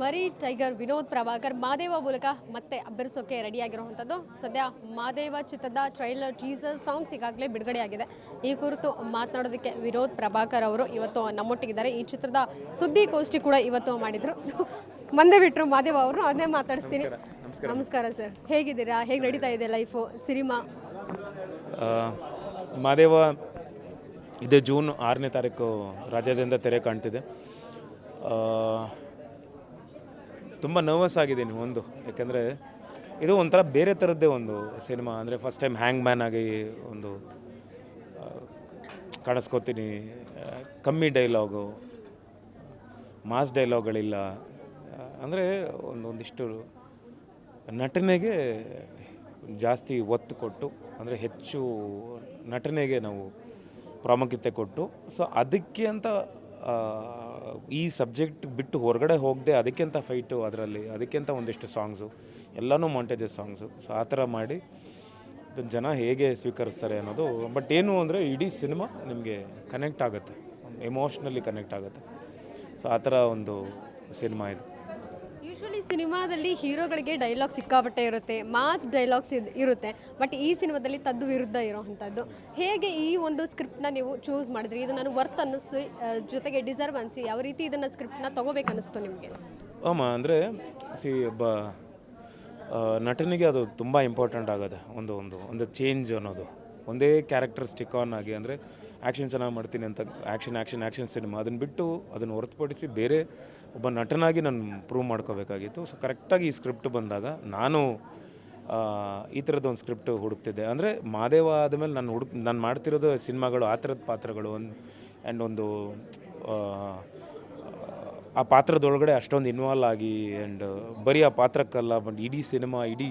ಮರಿ ಟೈಗರ್ ವಿನೋದ್ ಪ್ರಭಾಕರ್ ಮಾದೇವ ಮೂಲಕ ಮತ್ತೆ ಅಬ್ಬರಿಸೋಕೆ ರೆಡಿಯಾಗಿರುವಂಥದ್ದು. ಸದ್ಯ ಮಾದೇವ ಚಿತ್ರದ ಟ್ರೈಲರ್ ಟೀಸರ್ ಸಾಂಗ್ಸ್ ಈಗಾಗಲೇ ಬಿಡುಗಡೆಯಾಗಿದೆ. ಈ ಕುರಿತು ಮಾತನಾಡೋದಕ್ಕೆ ವಿನೋದ್ ಪ್ರಭಾಕರ್ ಅವರು ಇವತ್ತು ನಮ್ಮೊಟ್ಟಿಗಿದ್ದಾರೆ. ಈ ಚಿತ್ರದ ಸುದ್ದಿಗೋಷ್ಠಿ ಕೂಡ ಇವತ್ತು ಮಾಡಿದರು. ಸೊ ಬಂದೇ ಬಿಟ್ಟರು ಮಾದೇವ ಅವರು ಅದನ್ನೇ ಮಾತಾಡಿಸ್ತೀನಿ. ನಮಸ್ಕಾರ. ಸರ್ ಹೇಗಿದ್ದೀರಾ? ಹೇಗೆ ನಡೀತಾ ಇದೆ ಲೈಫು ಸಿನಿಮಾ? ಮಾದೇವ ಇದೇ ಜೂನ್ ಆರನೇ ತಾರೀಕು ರಾಜ್ಯಾದ್ಯಂತ ತೆರೆ ಕಾಣ್ತಿದೆ. ತುಂಬ ನರ್ವಸ್ ಆಗಿದ್ದೀನಿ ಒಂದು. ಯಾಕೆಂದರೆ ಇದು ಒಂಥರ ಬೇರೆ ಥರದ್ದೇ ಒಂದು ಸಿನಿಮಾ ಅಂದರೆ ಫಸ್ಟ್ ಟೈಮ್ ಹ್ಯಾಂಗ್ ಮ್ಯಾನ್ ಆಗಿ ಒಂದು ಕಾಣಿಸ್ಕೋತೀನಿ. ಕಮ್ಮಿ ಡೈಲಾಗು ಮಾಸ್ ಡೈಲಾಗ್ಗಳಿಲ್ಲ ಅಂದರೆ ಒಂದು, ಒಂದಿಷ್ಟು ನಟನೆಗೆ ಜಾಸ್ತಿ ಒತ್ತು ಕೊಟ್ಟು, ಅಂದರೆ ಹೆಚ್ಚು ನಟನೆಗೆ ನಾವು ಪ್ರಾಮುಖ್ಯತೆ ಕೊಟ್ಟು ಸೊ ಅದಕ್ಕೆ ಅಂತ ಈ ಸಬ್ಜೆಕ್ಟ್ ಬಿಟ್ಟು ಹೊರಗಡೆ ಹೋಗದೆ ಅದಕ್ಕೆ ಅಂತ ಫೈಟು ಅದರಲ್ಲಿ ಅದಕ್ಕೆ ಅಂತ ಒಂದಿಷ್ಟು ಸಾಂಗ್ಸು ಎಲ್ಲನೂ ಮಾಂಟೇಜಸ್ ಸಾಂಗ್ಸು ಸೊ ಆ ಥರ ಮಾಡಿ ಅದನ್ನು ಜನ ಹೇಗೆ ಸ್ವೀಕರಿಸ್ತಾರೆ ಅನ್ನೋದು ಬಟ್ ಏನು ಅಂದರೆ ಇಡೀ ಸಿನಿಮಾ ನಿಮಗೆ ಕನೆಕ್ಟ್ ಆಗುತ್ತೆ ಎಮೋಷ್ನಲಿ ಕನೆಕ್ಟ್ ಆಗುತ್ತೆ. ಸೊ ಆ ಥರ ಒಂದು ಸಿನಿಮಾ ಇದು. ಯೂಶ್ವಲಿ ಸಿನಿಮಾದಲ್ಲಿ ಹೀರೋಗಳಿಗೆ ಡೈಲಾಗ್ ಸಿಕ್ಕಾಪಟ್ಟೆ ಇರುತ್ತೆ ಮಾಸ್ ಡೈಲಾಗ್ಸ್ ಇರುತ್ತೆ ಬಟ್ ಈ ಸಿನಿಮಾದಲ್ಲಿ ತದ್ದು ವಿರುದ್ಧ ಇರೋವಂಥದ್ದು. ಹೇಗೆ ಈ ಒಂದು ಸ್ಕ್ರಿಪ್ಟ್ನ ನೀವು ಚೂಸ್ ಮಾಡಿದ್ರಿ? ಇದು ನಾನು ವರ್ತ್ ಅನ್ನಿಸಿ ಜೊತೆಗೆ ಡಿಸರ್ವ್ ಅನಿಸಿ ಯಾವ ರೀತಿ ಇದನ್ನು ಸ್ಕ್ರಿಪ್ಟ್ನ ತೊಗೋಬೇಕು ಅನ್ನಿಸ್ತು ನಿಮಗೆ? ಆಮ, ಅಂದರೆ ಸಿ ಒಬ್ಬ ನಟನಿಗೆ ಅದು ತುಂಬ ಇಂಪಾರ್ಟೆಂಟ್ ಆಗೋದು, ಒಂದು ಒಂದು ಒಂದು ಚೇಂಜ್ ಅನ್ನೋದು. ಒಂದೇ ಕ್ಯಾರೆಕ್ಟರ್ ಸ್ಟಿಕ್ ಆನ್ ಆಗಿ, ಅಂದರೆ ಆ್ಯಕ್ಷನ್ ಚೆನ್ನಾಗಿ ಮಾಡ್ತೀನಿ ಅಂತ ಆ್ಯಕ್ಷನ್ ಆ್ಯಕ್ಷನ್ ಆ್ಯಕ್ಷನ್ ಸಿನಿಮಾ ಅದನ್ನು ಬಿಟ್ಟು ಅದನ್ನು ಹೊರತುಪಡಿಸಿ ಬೇರೆ ಒಬ್ಬ ನಟನಾಗಿ ನಾನು ಪ್ರೂವ್ ಮಾಡ್ಕೋಬೇಕಾಗಿತ್ತು. ಸೊ ಕರೆಕ್ಟಾಗಿ ಈ ಸ್ಕ್ರಿಪ್ಟ್ ಬಂದಾಗ ನಾನು ಈ ಥರದ ಒಂದು ಸ್ಕ್ರಿಪ್ಟ್ ಹುಡುಕ್ತಿದ್ದೆ. ಅಂದರೆ ಮಾದೇವ ಆದಮೇಲೆ ನಾನು ಹುಡುಕ್ ನಾನು ಮಾಡ್ತಿರೋದು ಸಿನಿಮಾಗಳು ಆ ಥರದ ಪಾತ್ರಗಳು ಒಂದು ಆ್ಯಂಡ್ ಒಂದು ಆ, ಪಾತ್ರದೊಳಗಡೆ ಅಷ್ಟೊಂದು ಇನ್ವಾಲ್ವ್ ಆಗಿ ಆ್ಯಂಡ್ ಬರೀ ಆ ಪಾತ್ರಕ್ಕಲ್ಲ ಬಟ್ ಇಡೀ ಸಿನಿಮಾ ಇಡೀ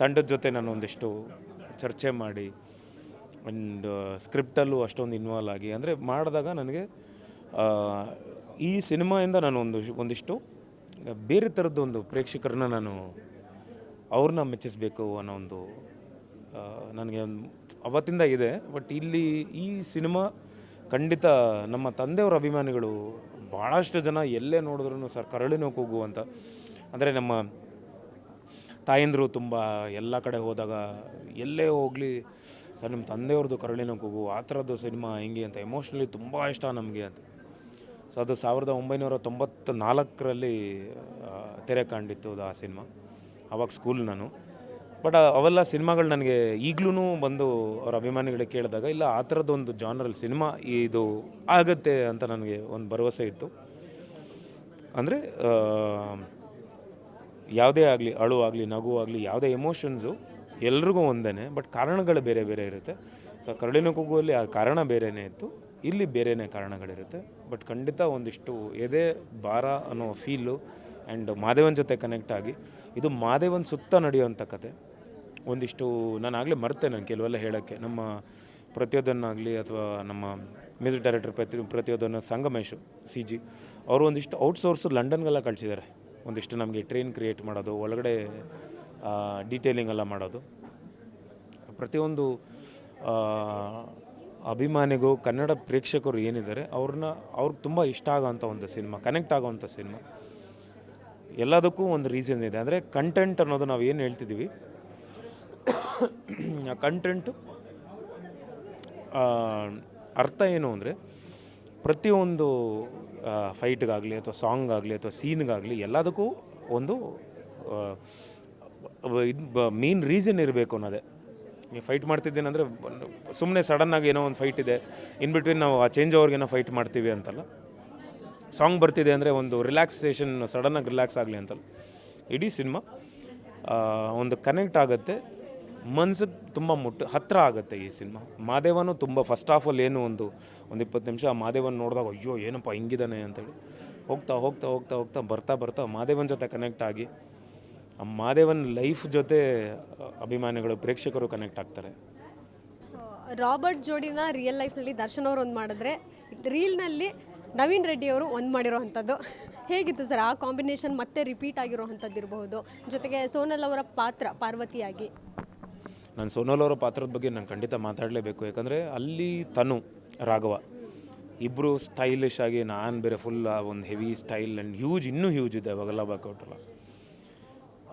ತಂಡದ ಜೊತೆ ನಾನು ಒಂದಿಷ್ಟು ಚರ್ಚೆ ಮಾಡಿ ಆ್ಯಂಡ್ ಸ್ಕ್ರಿಪ್ಟಲ್ಲೂ ಅಷ್ಟೊಂದು ಇನ್ವಾಲ್ವ್ ಆಗಿ. ಅಂದರೆ ಮಾಡಿದಾಗ ನನಗೆ ಈ ಸಿನಿಮಾಯಿಂದ ನಾನು ಒಂದು ಒಂದಿಷ್ಟು ಬೇರೆ ಥರದ್ದು ಒಂದು ಪ್ರೇಕ್ಷಕರನ್ನ ನಾನು ಅವ್ರನ್ನ ಮೆಚ್ಚಿಸ್ಬೇಕು ಅನ್ನೋ ಒಂದು ನನಗೆ ಒಂದು ಅವತ್ತಿಂದ ಇದೆ. ಬಟ್ ಇಲ್ಲಿ ಈ ಸಿನಿಮಾ ಖಂಡಿತ ನಮ್ಮ ತಂದೆಯವರ ಅಭಿಮಾನಿಗಳು ಭಾಳಷ್ಟು ಜನ ಎಲ್ಲೇ ನೋಡಿದ್ರು ಸರ್ ಕರಳಿನ ಕೂಗು ಅಂತ. ಅಂದರೆ ನಮ್ಮ ತಾಯಂದರು ತುಂಬ ಎಲ್ಲ ಕಡೆ ಹೋದಾಗ ಎಲ್ಲೇ ಹೋಗಲಿ ಸರ್, ನಿಮ್ಮ ತಂದೆಯವ್ರದ್ದು ಕರುಳಿನ ಕೂಗು, ಆ ಥರದ್ದು ಸಿನಿಮಾ ಹೆಂಗೆ ಅಂತ ಎಮೋಷ್ನಲಿ ತುಂಬ ಇಷ್ಟ ನಮಗೆ ಅಂತ. ಸೊ ಅದು ಸಾವಿರದ ಒಂಬೈನೂರ ತೊಂಬತ್ತ ನಾಲ್ಕರಲ್ಲಿ ತೆರೆ ಕಂಡಿತ್ತು ಅದು ಆ ಸಿನಿಮಾ, ಅವಾಗ ಸ್ಕೂಲ್ ನಾನು. ಬಟ್ ಅವೆಲ್ಲ ಸಿನಿಮಾಗಳು ನನಗೆ ಈಗಲೂ ಬಂದು ಅವ್ರ ಅಭಿಮಾನಿಗಳಿಗೆ ಕೇಳಿದಾಗ, ಇಲ್ಲ, ಆ ಥರದ್ದೊಂದು ಜಾನರಲ್ಲಿ ಸಿನಿಮಾ ಇದು ಆಗತ್ತೆ ಅಂತ ನನಗೆ ಒಂದು ಭರವಸೆ ಇತ್ತು. ಅಂದರೆ ಯಾವುದೇ ಆಗಲಿ, ಅಳು ಆಗಲಿ, ನಗು ಆಗಲಿ, ಯಾವುದೇ ಎಮೋಷನ್ಸು ಎಲ್ರಿಗೂ ಒಂದೇ ಬಟ್ ಕಾರಣಗಳು ಬೇರೆ ಬೇರೆ ಇರುತ್ತೆ. ಸೊ ಕರಡಿನ ಕೂಗುವಲ್ಲಿ ಆ ಕಾರಣ ಬೇರೆಯೇ ಇತ್ತು. ಇಲ್ಲಿ ಬೇರೆಯೇ ಕಾರಣಗಳಿರುತ್ತೆ. ಬಟ್ ಖಂಡಿತ ಒಂದಿಷ್ಟು ಎದೆ, ಭಾರ ಅನ್ನೋ ಫೀಲು ಆ್ಯಂಡ್ ಮಾದೇವನ್ ಜೊತೆ ಕನೆಕ್ಟ್ ಆಗಿ ಇದು ಮಾದೇವನ್ ಸುತ್ತ ನಡೆಯುವಂಥ ಕತೆ. ಒಂದಿಷ್ಟು ನಾನು ಆಗಲೇ ನಾನು ಕೆಲವೆಲ್ಲ ಹೇಳೋಕ್ಕೆ. ನಮ್ಮ ಪ್ರತಿಯೊಂದನ್ನಾಗಲಿ ಅಥವಾ ನಮ್ಮ ಮ್ಯೂಸಿಕ್ ಡೈರೆಕ್ಟರ್ ಪ್ರತಿ ಪ್ರತಿಯೊಂದನ್ನು ಸಂಗಮೇಶ್ ಸಿ ಜಿ ಅವರು ಒಂದಿಷ್ಟು ಔಟ್ಸೋರ್ಸು ಲಂಡನ್ಗೆಲ್ಲ ಕಳಿಸಿದ್ದಾರೆ. ಒಂದಿಷ್ಟು ನಮಗೆ ಟ್ರೈನ್ ಕ್ರಿಯೇಟ್ ಮಾಡೋದು, ಒಳಗಡೆ ಡೀಟೇಲಿಂಗ್ ಎಲ್ಲ ಮಾಡೋದು. ಪ್ರತಿಯೊಂದು ಅಭಿಮಾನಿಗೂ, ಕನ್ನಡ ಪ್ರೇಕ್ಷಕರು ಏನಿದ್ದಾರೆ, ಅವ್ರನ್ನ, ಅವ್ರಿಗೆ ತುಂಬ ಇಷ್ಟ ಆಗೋವಂಥ ಒಂದು ಸಿನಿಮಾ ಕನೆಕ್ಟ್ ಆಗೋವಂಥ ಸಿನಿಮಾ. ಎಲ್ಲದಕ್ಕೂ ಒಂದು ರೀಸನ್ ಇದೆ. ಅಂದರೆ ಕಂಟೆಂಟ್ ಅನ್ನೋದು ನಾವು ಏನು ಹೇಳ್ತಿದ್ದೀವಿ ಆ ಕಂಟೆಂಟು ಅರ್ಥ ಏನು ಅಂದರೆ, ಪ್ರತಿಯೊಂದು ಫೈಟ್ಗಾಗಲಿ ಅಥವಾ ಸಾಂಗ್ ಆಗಲಿ ಅಥವಾ ಸೀನ್ಗಾಗಲಿ ಎಲ್ಲದಕ್ಕೂ ಒಂದು ಇದು ಮೇನ್ ರೀಸನ್ ಇರಬೇಕು ಅನ್ನೋದೇ. ನೀವು ಫೈಟ್ ಮಾಡ್ತಿದ್ದೀನಿ ಅಂದರೆ ಸುಮ್ಮನೆ ಸಡನ್ನಾಗಿ ಏನೋ ಒಂದು ಫೈಟ್ ಇದೆ. ಇನ್ ಬಿಟ್ವೀನ್ ನಾವು ಆ ಚೇಂಜ್ ಅವ್ರಿಗೇನೋ ಫೈಟ್ ಮಾಡ್ತೀವಿ ಅಂತಲ್ಲ. ಸಾಂಗ್ ಬರ್ತಿದೆ ಅಂದರೆ ಒಂದು ರಿಲ್ಯಾಕ್ಸೇಷನ್ ಸಡನ್ನಾಗಿ ರಿಲ್ಯಾಕ್ಸ್ ಆಗಲಿ ಅಂತಲ್ಲ. ಇಡೀ ಸಿನಿಮಾ ಒಂದು ಕನೆಕ್ಟ್ ಆಗುತ್ತೆ. ಮನ್ಸು ತುಂಬ ಮುಟ್ಟು ಹತ್ತಿರ ಆಗುತ್ತೆ ಈ ಸಿನಿಮಾ. ಮಾದೇವನು ತುಂಬ ಫಸ್ಟ್ ಹಾಫಲ್ಲಿ ಏನು ಒಂದು ಒಂದು ಇಪ್ಪತ್ತು ನಿಮಿಷ ಆ ಮಾದೇವನ್ ನೋಡಿದಾಗ, ಅಯ್ಯೋ, ಏನಪ್ಪ ಹಿಂಗಿದ್ದಾನೆ ಅಂತೇಳಿ. ಹೋಗ್ತಾ ಹೋಗ್ತಾ ಹೋಗ್ತಾ ಹೋಗ್ತಾ ಬರ್ತಾ ಬರ್ತಾ ಮಾದೇವನ್ ಜೊತೆ ಕನೆಕ್ಟ್ ಆಗಿ ಮಾದೇವನ್ ಲೈಫ್ ಜೊತೆ ಅಭಿಮಾನಿಗಳು ಪ್ರೇಕ್ಷಕರು ಕನೆಕ್ಟ್ ಆಗ್ತಾರೆ. ಸೊ ರಾಬರ್ಟ್ ಜೋಡಿನ ರಿಯಲ್ ಲೈಫ್ನಲ್ಲಿ ದರ್ಶನ್ ಅವರು ಒಂದು ಮಾಡಿದ್ರೆ ರೀಲ್ನಲ್ಲಿ ನವೀನ್ ರೆಡ್ಡಿ ಅವರು ಒಂದು ಮಾಡಿರೋವಂಥದ್ದು. ಹೇಗಿತ್ತು ಸರ್ ಆ ಕಾಂಬಿನೇಷನ್ ಮತ್ತೆ ರಿಪೀಟ್ ಆಗಿರೋವಂಥದ್ದು ಇರಬಹುದು? ಜೊತೆಗೆ ಸೋನಲ್ ಅವರ ಪಾತ್ರ ಪಾರ್ವತಿಯಾಗಿ. ನಾನು ಸೋನಲ್ ಅವರ ಪಾತ್ರದ ಬಗ್ಗೆ ನಾನು ಖಂಡಿತ ಮಾತಾಡಲೇಬೇಕು. ಯಾಕಂದರೆ ಅಲ್ಲಿ ತನು ರಾಘವ ಇಬ್ಬರು ಸ್ಟೈಲಿಶ್ ಆಗಿ ನಾನು ಬೇರೆ ಫುಲ್ ಒಂದು ಹೆವಿ ಸ್ಟೈಲ್ ಆ್ಯಂಡ್ ಹ್ಯೂಜ್ ಇನ್ನೂ ಹ್ಯೂಜ್ ಇದೆ ಅವಾಗೆಲ್ಲ ವರ್ಕೌಟಲ್ಲ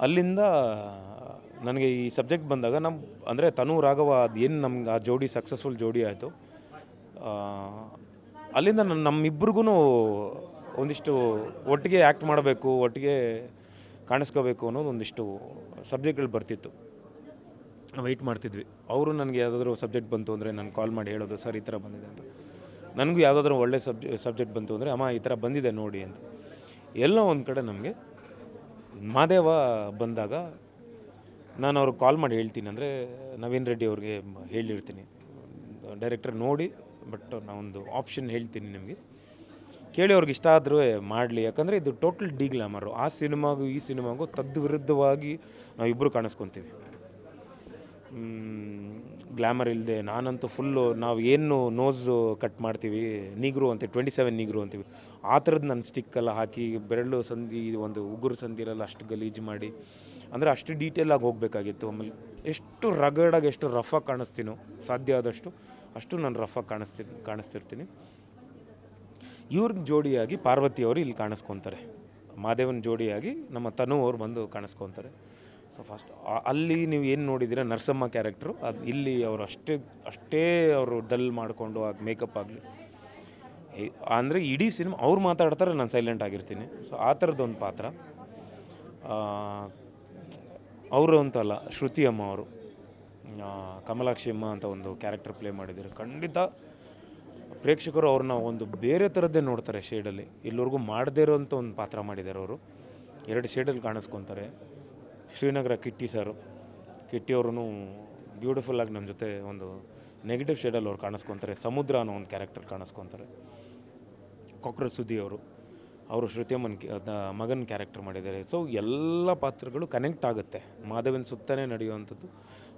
ಅಲ್ಲಿಂದ ನನಗೆ ಈ ಸಬ್ಜೆಕ್ಟ್ ಬಂದಾಗ ನಮ್ಮ, ಅಂದರೆ ತನು ರಾಘವ ಅದು ಏನು ನಮ್ಗೆ ಆ ಜೋಡಿ ಸಕ್ಸಸ್ಫುಲ್ ಜೋಡಿ ಆಯಿತು. ಅಲ್ಲಿಂದ ನನ್ನ ನಮ್ಮಿಬ್ರಿಗೂ ಒಂದಿಷ್ಟು ಒಟ್ಟಿಗೆ ಆ್ಯಕ್ಟ್ ಮಾಡಬೇಕು, ಒಟ್ಟಿಗೆ ಕಾಣಿಸ್ಕೋಬೇಕು ಅನ್ನೋದು ಒಂದಿಷ್ಟು ಸಬ್ಜೆಕ್ಟ್ಗಳು ಬರ್ತಿತ್ತು. ವೆಯ್ಟ್ ಮಾಡ್ತಿದ್ವಿ. ಅವರು ನನಗೆ ಯಾವುದಾದ್ರೂ ಸಬ್ಜೆಕ್ಟ್ ಬಂತು ಅಂದರೆ ನಾನು ಕಾಲ್ ಮಾಡಿ ಹೇಳೋದು, ಸರ್, ಈ ಥರ ಬಂದಿದೆ ಅಂತ. ನನಗೂ ಯಾವುದಾದ್ರೂ ಒಳ್ಳೆ ಸಬ್ಜೆ, ಸಬ್ಜೆಕ್ಟ್ ಬಂತು ಅಂದರೆ, ಅಮ್ಮ, ಈ ಥರ ಬಂದಿದೆ, ನೋಡಿ ಅಂತ. ಎಲ್ಲೋ ಒಂದು ಕಡೆ ನಮಗೆ ಮಾದೇವ ಬಂದಾಗ ನಾನು ಅವ್ರಿಗೆ ಕಾಲ್ ಮಾಡಿ ಹೇಳ್ತೀನಿ ಅಂದರೆ, ನವೀನ್ ರೆಡ್ಡಿ ಅವ್ರಿಗೆ ಹೇಳಿರ್ತೀನಿ. ಡೈರೆಕ್ಟರ್ ನೋಡಿ ಬಟ್ ನಾವೊಂದು ಆಪ್ಷನ್ ಹೇಳ್ತೀನಿ ನಿಮಗೆ. ಕೇಳಿ ಅವ್ರಿಗೆ ಇಷ್ಟ ಆದರೂ ಮಾಡಲಿ. ಯಾಕಂದರೆ ಇದು ಟೋಟಲ್ ಡಿ ಗ್ಲಾಮರು ಆ ಸಿನಿಮಾಗೂ ಈ ಸಿನಿಮಾಗೂ ತದ್ವಿರುದ್ಧವಾಗಿ ನಾವಿಬ್ಬರು ಕಾಣಿಸ್ಕೊತೀವಿ. ಗ್ಲಾಮರ್ ಇಲ್ಲದೆ ನಾನಂತೂ ಫುಲ್ಲು ನಾವು ಏನು ನೋಸ್ ಕಟ್ ಮಾಡ್ತೀವಿ ನೀಗ್ರು ಅಂತೀವಿ ಟ್ವೆಂಟಿ ಸೆವೆನ್ ನೀಗ್ರು ಅಂತೀವಿ. ಆ ಥರದ್ದು ನನ್ನ ಸ್ಟಿಕ್ಕೆಲ್ಲ ಹಾಕಿ ಬೆರಳು ಸಂಧಿ ಒಂದು ಉಗುರು ಸಂಧಿಲೆಲ್ಲ ಅಷ್ಟು ಗಲೀಜು ಮಾಡಿ. ಅಂದರೆ ಅಷ್ಟು ಡೀಟೇಲಾಗಿ ಹೋಗಬೇಕಾಗಿತ್ತು. ಆಮೇಲೆ ಎಷ್ಟು ರಗಡಾಗಿ ಎಷ್ಟು ರಫಾಗಿ ಕಾಣಿಸ್ತೀನೋ, ಸಾಧ್ಯ ಆದಷ್ಟು ಅಷ್ಟು ನಾನು ರಫಾಗಿ ಕಾಣಿಸ್ತಿ, ಕಾಣಿಸ್ತಿರ್ತೀನಿ. ಇವ್ರಿಗೆ ಜೋಡಿಯಾಗಿ ಪಾರ್ವತಿಯವರು ಇಲ್ಲಿ ಕಾಣಿಸ್ಕೊತಾರೆ. ಮಾದೇವನ ಜೋಡಿಯಾಗಿ ನಮ್ಮ ತನು ಅವ್ರು ಬಂದು ಕಾಣಿಸ್ಕೊತಾರೆ. ಸೊ ಫಸ್ಟ್ ಅಲ್ಲಿ ನೀವು ಏನು ನೋಡಿದ್ದೀರ? ನರಸಮ್ಮ ಕ್ಯಾರೆಕ್ಟ್ರು ಅದು ಇಲ್ಲಿ ಅವರು ಅಷ್ಟೇ ಅಷ್ಟೇ ಅವರು ಡಲ್ ಮಾಡಿಕೊಂಡು ಆಗ ಮೇಕಪ್ ಆಗಲಿ. ಅಂದರೆ ಇಡೀ ಸಿನಿಮಾ ಅವ್ರು ಮಾತಾಡ್ತಾರೆ, ನಾನು ಸೈಲೆಂಟ್ ಆಗಿರ್ತೀನಿ. ಸೊ ಆ ಥರದ್ದೊಂದು ಪಾತ್ರ. ಅವರು ಅಂತಲ್ಲ, ಶ್ರುತಿ ಅಮ್ಮ ಅವರು. ಕಮಲಾಕ್ಷಿ ಅಮ್ಮ ಅಂತ ಒಂದು ಕ್ಯಾರೆಕ್ಟರ್ ಪ್ಲೇ ಮಾಡಿದ್ದಾರೆ. ಖಂಡಿತ ಪ್ರೇಕ್ಷಕರು ಅವ್ರನ್ನ ಒಂದು ಬೇರೆ ಥರದ್ದೇ ನೋಡ್ತಾರೆ ಶೇಡಲ್ಲಿ ಇಲ್ಲಿವರೆಗೂ ಮಾಡದೇ ಇರೋಂಥ ಒಂದು ಪಾತ್ರ ಮಾಡಿದ್ದಾರೆ ಅವರು. ಎರಡು ಶೇಡಲ್ಲಿ ಕಾಣಿಸ್ಕೊತಾರೆ. ಶ್ರೀನಗರ ಕಿಟ್ಟಿ ಸರ್. ಕಿಟ್ಟಿಯವ್ರೂ ಬ್ಯೂಟಿಫುಲ್ಲಾಗಿ ನಮ್ಮ ಜೊತೆ ಒಂದು ನೆಗೆಟಿವ್ ಶೇಡಲ್ಲಿ ಅವ್ರು ಕಾಣಿಸ್ಕೊತಾರೆ. ಸಮುದ್ರ ಅನ್ನೋ ಒಂದು ಕ್ಯಾರೆಕ್ಟರ್ ಕಾಣಿಸ್ಕೊತಾರೆ. ಕೊಕ್ರ ಸುದ್ದಿ ಅವರು. ಅವರು ಶ್ರುತಿಯಮ್ಮನ್ ಮಗನ ಕ್ಯಾರೆಕ್ಟರ್ ಮಾಡಿದ್ದಾರೆ. ಸೊ ಎಲ್ಲ ಪಾತ್ರಗಳು ಕನೆಕ್ಟ್ ಆಗುತ್ತೆ. ಮಾಧವನ್ ಸುತ್ತನೇ ನಡೆಯುವಂಥದ್ದು,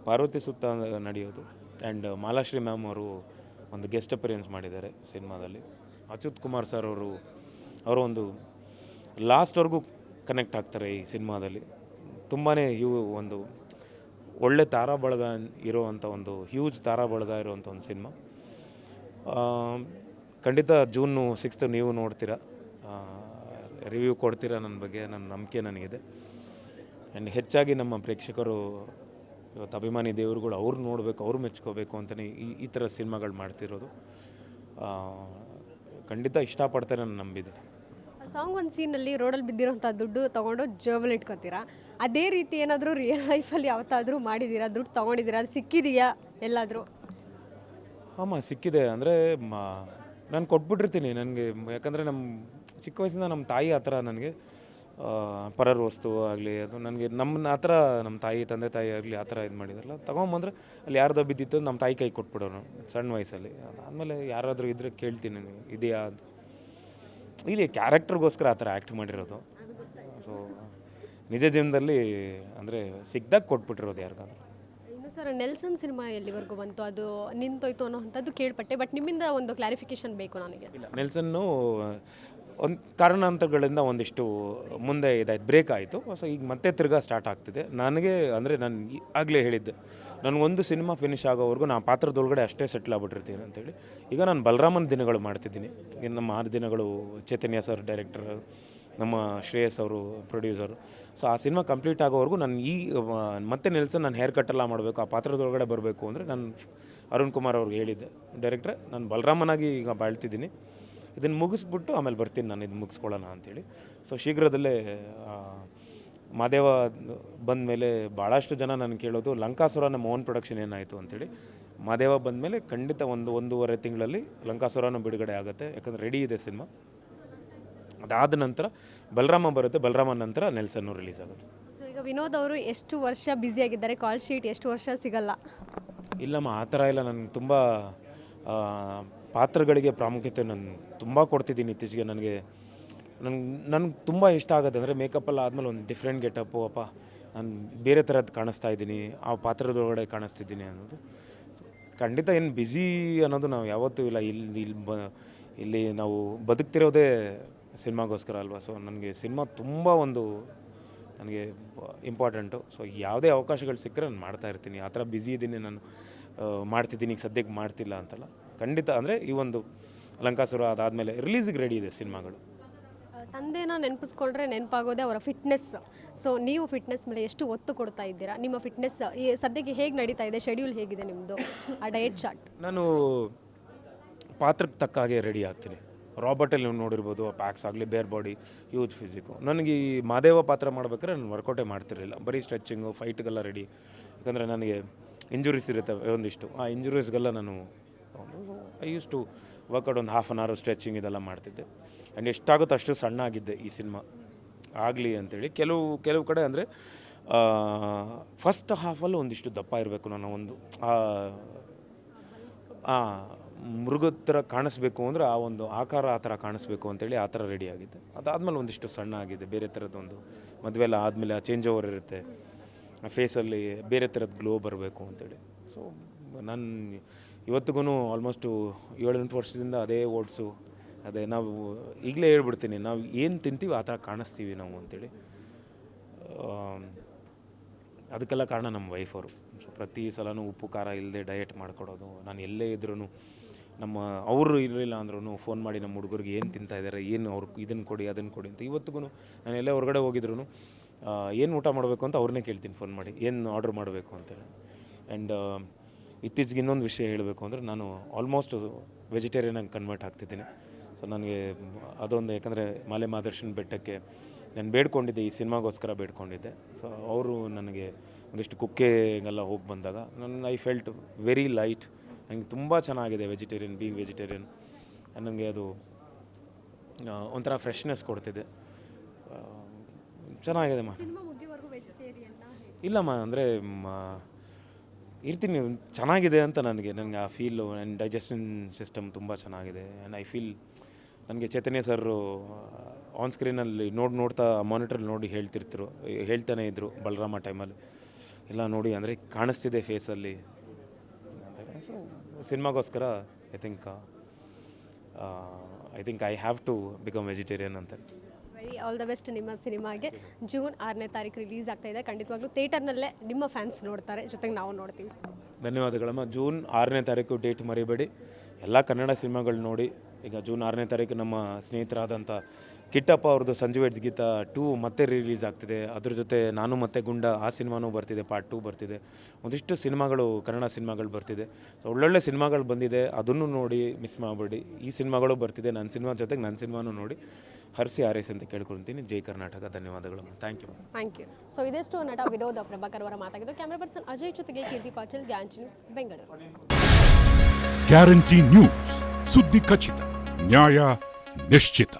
ಪಾರ್ವತಿ ಸುತ್ತ ನಡೆಯೋದು ಆ್ಯಂಡ್ ಮಾಲಾಶ್ರೀ ಮ್ಯಾಮ್ ಅವರು ಒಂದು ಗೆಸ್ಟ್ ಅಪಿಯರೆನ್ಸ್ ಮಾಡಿದ್ದಾರೆ ಸಿನಿಮಾದಲ್ಲಿ. ಅಚ್ಯುತ್ ಕುಮಾರ್ ಸರ್ ಅವರು ಅವರು ಒಂದು ಲಾಸ್ಟ್ವರೆಗೂ ಕನೆಕ್ಟ್ ಆಗ್ತಾರೆ ಈ ಸಿನಿಮಾದಲ್ಲಿ. ತುಂಬಾ ಇವು ಒಂದು ಒಳ್ಳೆ ತಾರಾ ಬಳಗ ಇರುವಂಥ ಒಂದು ಹ್ಯೂಜ್ ತಾರಾ ಬಳಗ ಇರುವಂಥ ಒಂದು ಸಿನಿಮಾ. ಖಂಡಿತ ಜೂನು ಸಿಕ್ಸ್ತ್ ನೀವು ನೋಡ್ತೀರ. ರಿವ್ಯೂ ಕೊಡ್ತೀರಾ ನನ್ನ ಬಗ್ಗೆ, ನನ್ನ ನಂಬಿಕೆ ನನಗಿದೆ. ಆ್ಯಂಡ್ ಹೆಚ್ಚಾಗಿ ನಮ್ಮ ಪ್ರೇಕ್ಷಕರು, ಇವತ್ತು ಅಭಿಮಾನಿ ದೇವರುಗಳು ಅವ್ರು ನೋಡಬೇಕು, ಅವ್ರು ಮೆಚ್ಕೋಬೇಕು ಅಂತಲೇ ಈ ಈ ಥರ ಸಿನಿಮಾಗಳು ಮಾಡ್ತಿರೋದು. ಖಂಡಿತ ಇಷ್ಟಪಡ್ತಾರೆ ನಾನು ನಂಬಿದ್ದೀನಿ ಸಾಂಗ್ ಒಂದು ಸೀನಲ್ಲಿ ರೋಡಲ್ಲಿ ಬಿದ್ದಿರೋಂಥ ದುಡ್ಡು ತೊಗೊಂಡು ಜೇಬಲ್ಲಿ ಇಟ್ಕೊತೀರಾ? ಅದೇ ರೀತಿ ಏನಾದರೂ ರಿಯಲ್ ಲೈಫಲ್ಲಿ ಯಾವತ್ತಾದರೂ ಮಾಡಿದ್ದೀರಾ ದುಡ್ಡು ತೊಗೊಂಡಿದ್ದೀರಾ ಅದು ಸಿಕ್ಕಿದೆಯಾ ಎಲ್ಲಾದರೂ? ಹಾಂ ಸಿಕ್ಕಿದೆ. ಅಂದರೆ ಮಾ ನಾನು ಕೊಟ್ಬಿಟ್ಟಿರ್ತೀನಿ ನನಗೆ. ಯಾಕಂದರೆ ನಮ್ಮ ಚಿಕ್ಕ ವಯಸ್ಸಿಂದ ನಮ್ಮ ತಾಯಿ ಆ ಥರ ನನಗೆ ಪರರ್ ವಸ್ತು ಆಗಲಿ ಅದು ನನಗೆ ನಮ್ಮ ಆ ಥರ ನಮ್ಮ ತಾಯಿ ತಂದೆ ತಾಯಿ ಆಗಲಿ ಆ ಥರ ಇದು ಮಾಡಿದಾರಲ್ಲ. ತೊಗೊಂಬಂದ್ರೆ ಅಲ್ಲಿ ಯಾರ್ದು ಬಿದ್ದಿತ್ತು ನಮ್ಮ ತಾಯಿ ಕೈ ಕೊಟ್ಬಿಡೋರು ಸಣ್ಣ ವಯಸ್ಸಲ್ಲಿ. ಆದಮೇಲೆ ಯಾರಾದರೂ ಇದ್ರೆ ಕೇಳ್ತೀನಿ ನನಗೆ. ಇದೆಯಾ ಅಂತ. ಇಲ್ಲಿ ಕ್ಯಾರೆಕ್ಟರ್ಗೋಸ್ಕರ ಆ ಥರ ಆ್ಯಕ್ಟ್ ಮಾಡಿರೋದು. ಸೊ ನಿಜ ಜೀವನದಲ್ಲಿ ಅಂದರೆ ಸಿಕ್ದಾಗ ಕೊಟ್ಬಿಟ್ಟಿರೋದು ಯಾರಿಗಾದ್ರೂ. ಇನ್ನು ಸರ್ ನೆಲ್ಸನ್ ಸಿನಿಮಾ ಎಲ್ಲಿವರೆಗೂ ಬಂತು? ಅದು ನಿಂತೋಯ್ತು ಅನ್ನೋವಂಥದ್ದು ಕೇಳ್ಪಟ್ಟೆ ಬಟ್ ನಿಮ್ಮಿಂದ ಒಂದು ಕ್ಲಾರಿಫಿಕೇಶನ್ ಬೇಕು ನನಗೆ. ಇಲ್ಲ ನೆಲ್ಸನ್ನು ಒಂದು ಕಾರಣಾಂತರಗಳಿಂದ ಒಂದಿಷ್ಟು ಮುಂದೆ ಇದಾಯ್ತು ಬ್ರೇಕ್ ಆಯಿತು. ಸೊ ಈಗ ಮತ್ತೆ ತಿರ್ಗಾ ಸ್ಟಾರ್ಟ್ ಆಗ್ತಿದೆ. ನನಗೆ ಅಂದರೆ ನಾನು ಆಗಲೇ ಹೇಳಿದ್ದೆ ನನಗೊಂದು ಸಿನಿಮಾ ಫಿನಿಶ್ ಆಗೋವರೆಗೂ ನಾನು ಪಾತ್ರದೊಳಗಡೆ ಅಷ್ಟೇ ಸೆಟ್ಲ್ ಆಗ್ಬಿಟ್ಟಿರ್ತೀನಿ ಅಂತೇಳಿ. ಈಗ ನಾನು ಬಲರಾಮನ್ ದಿನಗಳು ಮಾಡ್ತಿದ್ದೀನಿ. ಇನ್ನು ನಮ್ಮ ಆರು ದಿನಗಳು ಚೈತನ್ಯ ಸರ್ ಡೈರೆಕ್ಟರ್ ನಮ್ಮ ಶ್ರೇಯಸ್ ಅವರು ಪ್ರೊಡ್ಯೂಸರು ಸೊ ಆ ಸಿನಿಮಾ ಕಂಪ್ಲೀಟ್ ಆಗೋವರೆಗೂ ನಾನು ಈ ಮತ್ತೆ ನೆಲ್ಸನ್ ನಾನು ಹೇರ್ ಕಟ್ ಎಲ್ಲ ಮಾಡಬೇಕು, ಆ ಪಾತ್ರದೊಳಗಡೆ ಬರಬೇಕು ಅಂದರೆ ನಾನು ಅರುಣ್ ಕುಮಾರ್ ಅವ್ರಿಗೆ ಹೇಳಿದ್ದೆ. ಡೈರೆಕ್ಟ್ರೆ ನಾನು ಬಲರಾಮನಾಗಿ ಈಗ ಬಾಳ್ತಿದ್ದೀನಿ. ಇದನ್ನು ಮುಗಿಸ್ಬಿಟ್ಟು ಆಮೇಲೆ ಬರ್ತೀನಿ ನಾನು ಇದು ಮುಗಿಸ್ಕೊಳ್ಳೋಣ ಅಂಥೇಳಿ ಸೊ ಶೀಘ್ರದಲ್ಲೇ ಮಾದೇವ ಬಂದ ಮೇಲೆ ಭಾಳಷ್ಟು ಜನ ನನಗೆ ಕೇಳೋದು ಲಂಕಾಸುರನ ಮೋಹನ್ ಪ್ರೊಡಕ್ಷನ್ ಏನಾಯಿತು ಅಂಥೇಳಿ ಮಾದೇವ ಬಂದ ಮೇಲೆ ಖಂಡಿತ ಒಂದು, ಒಂದೂವರೆ ತಿಂಗಳಲ್ಲಿ ಲಂಕಾಸುರನ ಬಿಡುಗಡೆ ಆಗುತ್ತೆ, ಯಾಕಂದರೆ ರೆಡಿ ಇದೆ ಸಿನಿಮಾ ಅದಾದ ನಂತರ ಬಲರಾಮ ಬರುತ್ತೆ ಬಲರಾಮ ನಂತರ ನೆಲ್ಸನ್ನು ರಿಲೀಸ್ ಆಗುತ್ತೆ. ಸೊ ಈಗ ವಿನೋದ್ ಅವರು ಎಷ್ಟು ವರ್ಷ ಬ್ಯುಸಿಯಾಗಿದ್ದಾರೆ ಕಾಲ್ ಶೀಟ್ ಎಷ್ಟು ವರ್ಷ ಸಿಗಲ್ಲ? ಇಲ್ಲಮ್ಮ ಆ ಥರ ಇಲ್ಲ. ನನಗೆ ತುಂಬ ಪಾತ್ರಗಳಿಗೆ ಪ್ರಾಮುಖ್ಯತೆ ನಾನು ತುಂಬ ಕೊಡ್ತಿದ್ದೀನಿ. ಇತ್ತೀಚೆಗೆ ನನಗೆ ನನಗೆ ನನಗೆ ತುಂಬ ಇಷ್ಟ ಆಗುತ್ತೆ. ಅಂದರೆ ಮೇಕಪ್ಪಲ್ಲಿ ಆದಮೇಲೆ ಒಂದು ಡಿಫ್ರೆಂಟ್ ಗೆಟಪ್ಪು ಅಪ್ಪ ನಾನು ಬೇರೆ ಥರದ್ದು ಕಾಣಿಸ್ತಾ ಇದ್ದೀನಿ. ಆ ಪಾತ್ರದೊಳಗಡೆ ಕಾಣಿಸ್ತಿದ್ದೀನಿ ಅನ್ನೋದು. ಖಂಡಿತ ಏನು ಬ್ಯುಸಿ ಅನ್ನೋದು ನಾವು ಯಾವತ್ತೂ ಇಲ್ಲ. ಇಲ್ಲಿ ಇಲ್ಲಿ ಬ ಇಲ್ಲಿ ನಾವು ಬದುಕ್ತಿರೋದೇ ಸಿನಿಮಾಗೋಸ್ಕರ ಅಲ್ವಾ? ಸೊ ನನಗೆ ಸಿನಿಮಾ ತುಂಬ ಒಂದು ನನಗೆ ಇಂಪಾರ್ಟೆಂಟು ಸೊ ಯಾವುದೇ ಅವಕಾಶಗಳು ಸಿಕ್ಕರೆ ನಾನು ಮಾಡ್ತಾ ಇರ್ತೀನಿ. ಆ ಥರ ಬ್ಯುಸಿ ಇದ್ದೀನಿ ನಾನು. ಮಾಡ್ತಿದ್ದೀನಿ ಈಗ ಸದ್ಯಕ್ಕೆ ಮಾಡ್ತಿಲ್ಲ ಅಂತಲ್ಲ. ಖಂಡಿತ ಅಂದರೆ ಈ ಒಂದು ಲಂಕಾಸುರ ಅದಾದಮೇಲೆ ರಿಲೀಸಿಗೆ ರೆಡಿ ಇದೆ ಸಿನಿಮಾಗಳು. ತಂದೆನ ನೆನಪಿಸ್ಕೊಂಡ್ರೆ ನೆನಪಾಗೋದೇ ಅವರ ಫಿಟ್ನೆಸ್ ಸೊ ನೀವು ಫಿಟ್ನೆಸ್ ಮೇಲೆ ಎಷ್ಟು ಒತ್ತು ಕೊಡ್ತಾ ಇದ್ದೀರಾ? ನಿಮ್ಮ ಫಿಟ್ನೆಸ್ ಈ ಸದ್ಯಕ್ಕೆ ಹೇಗೆ ನಡೀತಾ ಇದೆ? ಶೆಡ್ಯೂಲ್ ಹೇಗಿದೆ ನಿಮ್ಮದು ಆ ಡಯಟ್ ಚಾರ್ಟ್ ನಾನು ಪಾತ್ರಕ್ಕೆ ತಕ್ಕ ಹಾಗೆ ರೆಡಿ ಆಗ್ತೀನಿ. ರಾಬರ್ಟಲ್ಲಿ ನೀವು ನೋಡಿರ್ಬೋದು ಪ್ಯಾಕ್ಸ್ ಆಗಲಿ ಬೇರ್ ಬಾಡಿ ಹ್ಯೂಜ್ ಫಿಸಿಕು ನನಗೆ ಈ ಮಾದೇವ ಪಾತ್ರ ಮಾಡ್ಬೇಕಾದ್ರೆ ನಾನು ವರ್ಕೌಟೇ ಮಾಡ್ತಿರಲಿಲ್ಲ. ಬರೀ ಸ್ಟ್ರೆಚಿಂಗು ಫೈಟ್ಗೆಲ್ಲ ರೆಡಿ ಯಾಕಂದರೆ ನನಗೆ ಇಂಜುರೀಸ್ ಇರುತ್ತೆ ಒಂದಿಷ್ಟು. ಆ ಇಂಜುರೀಸ್ಗೆಲ್ಲ ನಾನು ಐ ಯೂಸ್ ಟು ವರ್ಕೌಟ್ ಒಂದು ಹಾಫ್ ಆನ್ ಅವರ್ ಸ್ಟ್ರೆಚಿಂಗ್ ಇದೆಲ್ಲ ಮಾಡ್ತಿದ್ದೆ. ಆ್ಯಂಡ್ ಎಷ್ಟಾಗುತ್ತೋ ಅಷ್ಟು ಸಣ್ಣ ಆಗಿದ್ದೆ ಈ ಸಿನಿಮಾ ಆಗಲಿ ಅಂತೇಳಿ ಕೆಲವು ಕೆಲವು ಕಡೆ ಅಂದರೆ ಫಸ್ಟ್ ಹಾಫಲ್ಲಿ ಒಂದಿಷ್ಟು ದಪ್ಪ ಇರಬೇಕು ನಾನು ಒಂದು ಮೃಗದ ಥರ ಕಾಣಿಸ್ಬೇಕು ಅಂದರೆ ಆ ಒಂದು ಆಕಾರ ಆ ಥರ ಕಾಣಿಸ್ಬೇಕು ಅಂತೇಳಿ ಆ ಥರ ರೆಡಿ ಆಗಿದ್ದೆ. ಅದಾದಮೇಲೆ ಒಂದಿಷ್ಟು ಸಣ್ಣ ಆಗಿದೆ, ಬೇರೆ ಥರದ್ದೊಂದು ಮದುವೆ ಎಲ್ಲ ಆದಮೇಲೆ ಆ ಚೇಂಜ್ ಓವರ್ ಇರುತ್ತೆ. ಆ ಫೇಸಲ್ಲಿ ಬೇರೆ ಥರದ್ದು ಗ್ಲೋ ಬರಬೇಕು ಅಂತೇಳಿ. ಸೊ ನಾನು ಇವತ್ತಿಗೂ ಆಲ್ಮೋಸ್ಟು ಏಳೆಂಟು ವರ್ಷದಿಂದ ಅದೇ ಓಡ್ಸು ಅದೇ ನಾವು ಈಗಲೇ ಹೇಳ್ಬಿಡ್ತೀನಿ, ನಾವು ಏನು ತಿಂತೀವಿ ಆ ಥರ ಕಾಣಿಸ್ತೀವಿ ನಾವು ಅಂತೇಳಿ. ಅದಕ್ಕೆಲ್ಲ ಕಾರಣ ನಮ್ಮ ವೈಫ್ ಅವರು. ಸೊ ಪ್ರತಿ ಸಲನೂ ಉಪ್ಪು, ಖಾರ ಇಲ್ಲದೆ ಡಯಟ್ ಮಾಡಿಕೊಡೋದು. ನಾನು ಎಲ್ಲೇ ಇದ್ರೂ ನಮ್ಮ ಅವರು ಇರಲಿಲ್ಲ ಅಂದ್ರೂ ಫೋನ್ ಮಾಡಿ ನಮ್ಮ ಹುಡುಗರಿಗೆ ಏನು ತಿಂತಾ ಇದ್ದಾರೆ ಏನು ಅವ್ರು ಇದನ್ನು ಕೊಡಿ ಅದನ್ನು ಕೊಡಿ ಅಂತ ಇವತ್ತಿಗೂ ನಾನು ಎಲ್ಲೇ ಹೊರಗಡೆ ಹೋಗಿದ್ರು ಏನು ಊಟ ಮಾಡಬೇಕು ಅಂತ ಅವ್ರನ್ನೇ ಕೇಳ್ತೀನಿ ಫೋನ್ ಮಾಡಿ, ಏನು ಆರ್ಡ್ರ್ ಮಾಡಬೇಕು ಅಂತೇಳಿ ಆ್ಯಂಡ್ ಇತ್ತೀಚೆಗೆ ಇನ್ನೊಂದು ವಿಷಯ ಹೇಳಬೇಕು ಅಂದರೆ ನಾನು ಆಲ್ಮೋಸ್ಟ್ ವೆಜಿಟೇರಿಯನ್ ಆಗಿ ಕನ್ವರ್ಟ್ ಆಗ್ತಿದ್ದೀನಿ. ಸೊ ನನಗೆ ಅದೊಂದು ಯಾಕಂದರೆ ಮಾಲೆ ಮಾದರ್ಶನ ಬೆಟ್ಟಕ್ಕೆ ನಾನು ಬೇಡ್ಕೊಂಡಿದ್ದೆ, ಈ ಸಿನಿಮಾಗೋಸ್ಕರ ಬೇಡ್ಕೊಂಡಿದ್ದೆ. ಸೊ ಅವರು ನನಗೆ ಒಂದಿಷ್ಟು ಕುಕ್ಕೆಗೆಲ್ಲ ಹೋಗಿ ಬಂದಾಗ ನನ್ನ ಐ ಫೆಲ್ಟ್ ವೆರಿ ಲೈಟ್ ನನಗೆ ತುಂಬ ಚೆನ್ನಾಗಿದೆ ವೆಜಿಟೇರಿಯನ್ ಬೀಂಗ್ ವೆಜಿಟೇರಿಯನ್ ನನಗೆ ಅದು ಒಂಥರ ಫ್ರೆಶ್ನೆಸ್ ಕೊಡ್ತಿದೆ. ಚೆನ್ನಾಗಿದೆ ಮಾ. ಇಲ್ಲಮ್ಮ ಅಂದರೆ ಇರ್ತೀನಿ ಚೆನ್ನಾಗಿದೆ ಅಂತ ನನಗೆ. ನನಗೆ ಆ ಫೀಲು ನನ್ನ ಡೈಜೆಷನ್ ಸಿಸ್ಟಮ್ ತುಂಬ ಚೆನ್ನಾಗಿದೆ. ಆ್ಯಂಡ್ ಐ ಫೀಲ್ ನನಗೆ ಚೈತನ್ಯ ಸರ್ ಆನ್ ಸ್ಕ್ರೀನಲ್ಲಿ ನೋಡಿ ನೋಡ್ತಾ ಮಾನಿಟ್ರಲ್ಲಿ ನೋಡಿ ಹೇಳ್ತಿರ್ತಿರು ಹೇಳ್ತಾನೆ ಇದ್ದರು ಬಲರಾಮ ಟೈಮಲ್ಲಿ ಎಲ್ಲ ನೋಡಿ ಅಂದರೆ ಕಾಣಿಸ್ತಿದೆ ಫೇಸಲ್ಲಿ so ಸಿನಿಮಾಗೋಸ್ಕರ I think I think I have to become vegetarian ಅಂತ. ವೆರಿ ಆಲ್ ದ ಬೆಸ್ಟ್ ನಿಮ್ಮ ಸಿನಿಮಾಗೆ. ಜೂನ್ ಆರನೇ ತಾರೀಕು ರಿಲೀಸ್ ಆಗ್ತಾ ಇದೆ. ಖಂಡಿತವಾಗ್ಲೂ ಥಿಯೇಟರ್ನಲ್ಲೇ ನಿಮ್ಮ ಫ್ಯಾನ್ಸ್ ನೋಡ್ತಾರೆ. ಜೊತೆಗೆ ನಾವು ನೋಡ್ತೀವಿ. ಧನ್ಯವಾದಗಳಮ್ಮ ಜೂನ್ ಆರನೇ ತಾರೀಕು ಡೇಟ್ ಮರಿಬೇಡಿ. ಎಲ್ಲ ಕನ್ನಡ ಸಿನಿಮಾಗಳು ನೋಡಿ ಈಗ ಜೂನ್ ಆರನೇ ತಾರೀಕು ನಮ್ಮ ಸ್ನೇಹಿತರಾದಂಥ ಕಿಟ್ಟಪ್ಪ ಅವ್ರದ್ದು ಸಂಜು ವೆಡ್ಸ್ ಗೀತ ಟೂ ಮತ್ತೆ ರಿಲೀಸ್ ಆಗ್ತಿದೆ. ಅದ್ರ ಜೊತೆ ನಾನು ಮತ್ತೆ ಗುಂಡ ಆ ಸಿನಿಮಾನೂ ಬರ್ತಿದೆ ಪಾರ್ಟ್ ಟೂ ಬರ್ತಿದೆ. ಒಂದಿಷ್ಟು ಸಿನಿಮಾಗಳು ಕನ್ನಡ ಸಿನಿಮಾಗಳು ಬರ್ತಿದೆ. ಸೊ ಒಳ್ಳೊಳ್ಳೆ ಸಿನಿಮಾಗಳು ಬಂದಿದೆ. ಅದನ್ನು ನೋಡಿ ಮಿಸ್ ಮಾಡಬೇಡಿ. ಈ ಸಿನಿಮಾಗಳು ಬರ್ತಿದೆ ನನ್ನ ಸಿನಿಮಾ ಜೊತೆಗೆ ನನ್ನ ಸಿನಿಮಾನೂ ನೋಡಿ. ಹರ್ಸಿ ಆರೈಸಿ ಅಂತ ಕೇಳ್ಕೊಳ್ತೀನಿ. ಜೈ ಕರ್ನಾಟಕ. ಧನ್ಯವಾದಗಳು thank you thank you so ಇದೆಷ್ಟು ನಟ ವಿನೋದ ಪ್ರಭಾಕರ್ ಅವರ ಮಾತಾಗಿದ್ದು. ಕ್ಯಾಮ್ರಾ ಪರ್ಸನ್ ಅಜಯ್ ಜೊತೆಗೆ ಕೀರ್ತಿ ಪಾಟೀಲ್ ಗ್ಯಾಂಚ್ ನ್ಯೂಸ್ ಬೆಂಗಳೂರು ಗ್ಯಾರಂಟಿ ನ್ಯೂಸ್ ಸುದ್ದಿ ಖಚಿತ ನ್ಯಾಯ ನಿಶ್ಚಿತ.